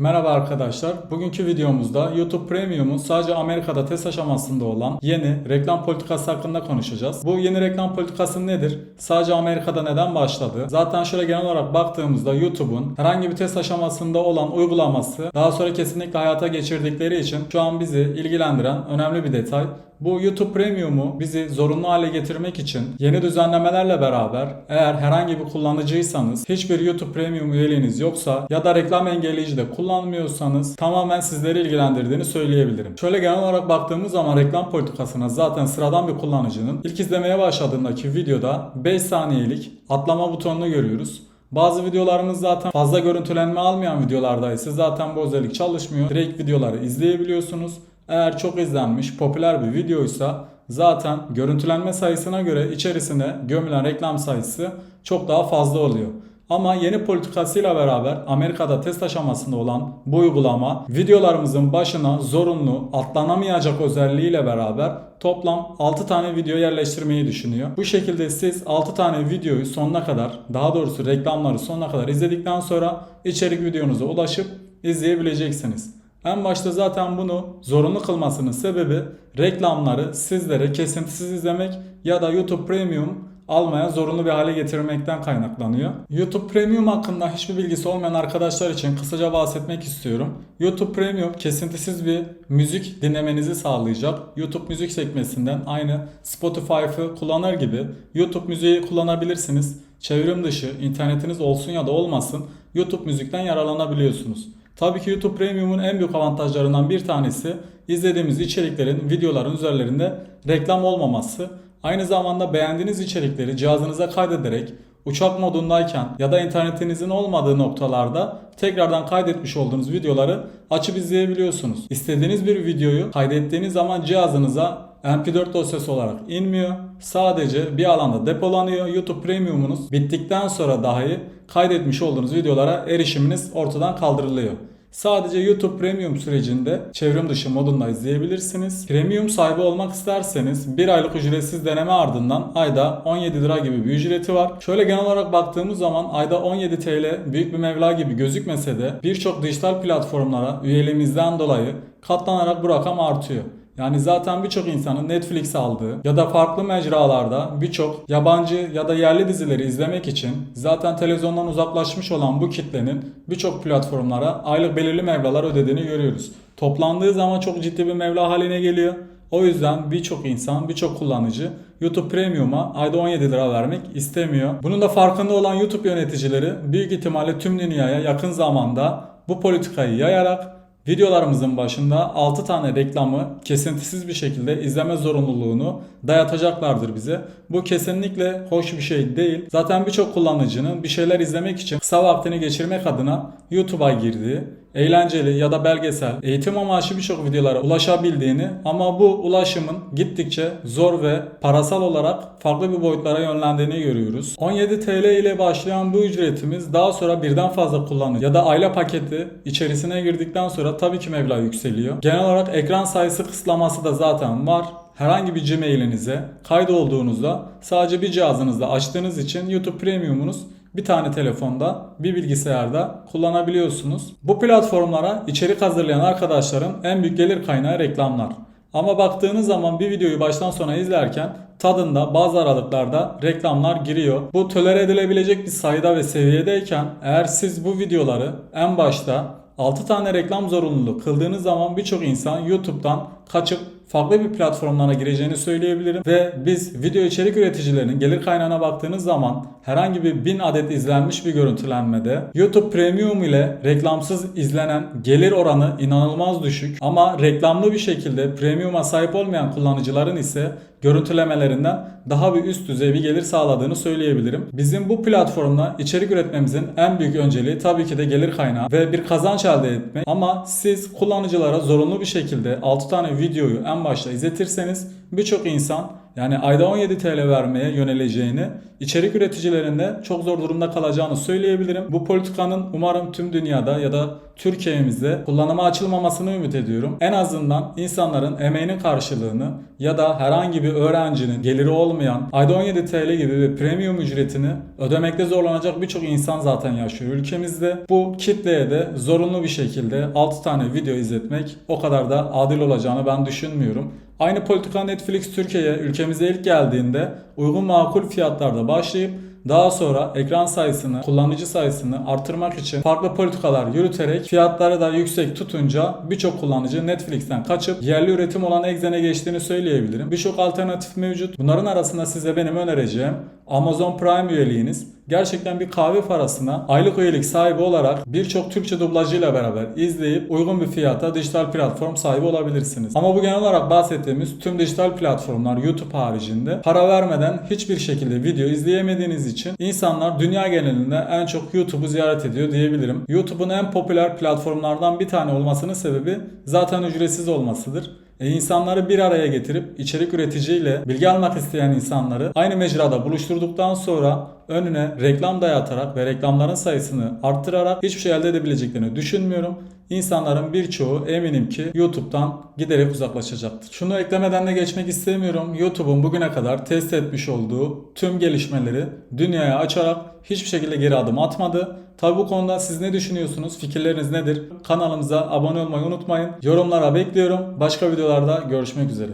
Merhaba arkadaşlar. Bugünkü videomuzda YouTube Premium'un sadece Amerika'da test aşamasında olan yeni reklam politikası hakkında konuşacağız. Bu yeni reklam politikası nedir? Sadece Amerika'da neden başladı? Zaten şöyle genel olarak baktığımızda YouTube'un herhangi bir test aşamasında olan uygulaması daha sonra kesinlikle hayata geçirdikleri için şu an bizi ilgilendiren önemli bir detay. Bu YouTube Premium'u bizi zorunlu hale getirmek için yeni düzenlemelerle beraber eğer herhangi bir kullanıcıysanız hiçbir YouTube Premium üyeliğiniz yoksa ya da reklam engelleyici de kullanmıyorsanız tamamen sizleri ilgilendirdiğini söyleyebilirim. Şöyle genel olarak baktığımız zaman reklam politikasına zaten sıradan bir kullanıcının ilk izlemeye başladığındaki videoda 5 saniyelik atlama butonunu görüyoruz. Bazı videolarımız zaten fazla görüntülenme almayan videolardaysa zaten bu özellik çalışmıyor. Direkt videoları izleyebiliyorsunuz. Eğer çok izlenmiş, popüler bir videoysa zaten görüntülenme sayısına göre içerisine gömülen reklam sayısı çok daha fazla oluyor. Ama yeni politikasıyla beraber Amerika'da test aşamasında olan bu uygulama videolarımızın başına zorunlu atlanamayacak özelliğiyle beraber toplam 6 tane video yerleştirmeyi düşünüyor. Bu şekilde siz 6 tane videoyu sonuna kadar daha doğrusu reklamları sonuna kadar izledikten sonra içerik videonuza ulaşıp izleyebileceksiniz. En başta zaten bunu zorunlu kılmasının sebebi reklamları sizlere kesintisiz izlemek ya da YouTube Premium almaya zorunlu bir hale getirmekten kaynaklanıyor. YouTube Premium hakkında hiçbir bilgisi olmayan arkadaşlar için kısaca bahsetmek istiyorum. YouTube Premium kesintisiz bir müzik dinlemenizi sağlayacak. YouTube müzik sekmesinden aynı Spotify'ı kullanır gibi YouTube müziği kullanabilirsiniz. Çevrim dışı internetiniz olsun ya da olmasın YouTube müzikten yararlanabiliyorsunuz. Tabii ki YouTube Premium'un en büyük avantajlarından bir tanesi izlediğimiz içeriklerin videoların üzerlerinde reklam olmaması. Aynı zamanda beğendiğiniz içerikleri cihazınıza kaydederek uçak modundayken ya da internetinizin olmadığı noktalarda tekrardan kaydetmiş olduğunuz videoları açıp izleyebiliyorsunuz. İstediğiniz bir videoyu kaydettiğiniz zaman cihazınıza MP4 dosyası olarak inmiyor. Sadece bir alanda depolanıyor. YouTube Premium'unuz bittikten sonra dahi kaydetmiş olduğunuz videolara erişiminiz ortadan kaldırılıyor. Sadece YouTube Premium sürecinde çevrim dışı modunda izleyebilirsiniz. Premium sahibi olmak isterseniz bir aylık ücretsiz deneme ardından ayda 17 lira gibi bir ücreti var. Şöyle genel olarak baktığımız zaman ayda 17 TL büyük bir meblağ gibi gözükmese de birçok dijital platformlara üyeliğimizden dolayı katlanarak bu rakam artıyor. Yani zaten birçok insanın Netflix aldığı ya da farklı mecralarda birçok yabancı ya da yerli dizileri izlemek için zaten televizyondan uzaklaşmış olan bu kitlenin birçok platformlara aylık belirli mevlalar ödediğini görüyoruz. Toplandığı zaman çok ciddi bir mevla haline geliyor. O yüzden birçok insan, birçok kullanıcı YouTube Premium'a ayda 17 lira vermek istemiyor. Bunun da farkında olan YouTube yöneticileri büyük ihtimalle tüm dünyaya yakın zamanda bu politikayı yayarak Videolarımızın başında 6 tane reklamı kesintisiz bir şekilde izleme zorunluluğunu dayatacaklardır bize. Bu kesinlikle hoş bir şey değil. Zaten birçok kullanıcının bir şeyler izlemek için kısa vaktini geçirmek adına YouTube'a girdiği, eğlenceli ya da belgesel, eğitim amaçlı birçok videolara ulaşabildiğini ama bu ulaşımın gittikçe zor ve parasal olarak farklı bir boyutlara yönlendiğini görüyoruz. 17 TL ile başlayan bu ücretimiz daha sonra birden fazla kullanıcı ya da aile paketi içerisine girdikten sonra tabii ki meblağ yükseliyor. Genel olarak ekran sayısı kısıtlaması da zaten var herhangi bir Gmail'inize kaydolduğunuzda sadece bir cihazınızda açtığınız için YouTube Premium'unuz bir tane telefonda, bir bilgisayarda kullanabiliyorsunuz. Bu platformlara içerik hazırlayan arkadaşların en büyük gelir kaynağı reklamlar. Ama baktığınız zaman bir videoyu baştan sona izlerken tadında bazı aralıklarda reklamlar giriyor. Bu tolere edilebilecek bir sayıda ve seviyedeyken eğer siz bu videoları en başta 6 tane reklam zorunluluğu kıldığınız zaman birçok insan YouTube'dan kaçıp farklı bir platformlara gireceğini söyleyebilirim. Ve biz video içerik üreticilerinin gelir kaynağına baktığınız zaman herhangi bir 1000 adet izlenmiş bir görüntülenmede YouTube Premium ile reklamsız izlenen gelir oranı inanılmaz düşük. Ama reklamlı bir şekilde Premium'a sahip olmayan kullanıcıların ise görüntülemelerinden daha bir üst düzey bir gelir sağladığını söyleyebilirim. Bizim bu platformda içerik üretmemizin en büyük önceliği tabii ki de gelir kaynağı ve bir kazanç elde etmek. Ama siz kullanıcılara zorunlu bir şekilde 6 tane videoyu en başta izletirseniz birçok insan yani ayda 17 TL vermeye yöneleceğini, içerik üreticilerinde çok zor durumda kalacağını söyleyebilirim. Bu politikanın umarım tüm dünyada ya da Türkiye'mizde kullanıma açılmamasını ümit ediyorum. En azından insanların emeğinin karşılığını ya da herhangi bir öğrencinin geliri olmayan ayda 17 TL gibi bir premium ücretini ödemekte zorlanacak birçok insan zaten yaşıyor ülkemizde. Bu kitleye de zorunlu bir şekilde 6 tane video izletmek o kadar da adil olacağını ben düşünmüyorum. Aynı politika Netflix Türkiye'ye ülkemize ilk geldiğinde uygun makul fiyatlarda başlayıp daha sonra ekran sayısını, kullanıcı sayısını artırmak için farklı politikalar yürüterek fiyatları da yüksek tutunca birçok kullanıcı Netflix'ten kaçıp yerli üretim olan Exxen'e geçtiğini söyleyebilirim. Birçok alternatif mevcut. Bunların arasında size benim önereceğim Amazon Prime üyeliğiniz. Gerçekten bir kahve parasına aylık üyelik sahibi olarak birçok Türkçe dublajıyla beraber izleyip uygun bir fiyata dijital platform sahibi olabilirsiniz. Ama bu genel olarak bahsettiğimiz tüm dijital platformlar YouTube haricinde para vermeden hiçbir şekilde video izleyemediğiniz için insanlar dünya genelinde en çok YouTube'u ziyaret ediyor diyebilirim. YouTube'un en popüler platformlardan bir tane olmasının sebebi zaten ücretsiz olmasıdır. E insanları bir araya getirip içerik üreticiyle bilgi almak isteyen insanları aynı mecrada buluşturduktan sonra önüne reklam dayatarak ve reklamların sayısını arttırarak hiçbir şey elde edebileceklerini düşünmüyorum. İnsanların birçoğu eminim ki YouTube'dan giderek uzaklaşacaktır. Şunu eklemeden de geçmek istemiyorum. YouTube'un bugüne kadar test etmiş olduğu tüm gelişmeleri dünyaya açarak hiçbir şekilde geri adım atmadı. Tabi bu konuda siz ne düşünüyorsunuz? Fikirleriniz nedir? Kanalımıza abone olmayı unutmayın. Yorumlara bekliyorum. Başka videolarda görüşmek üzere.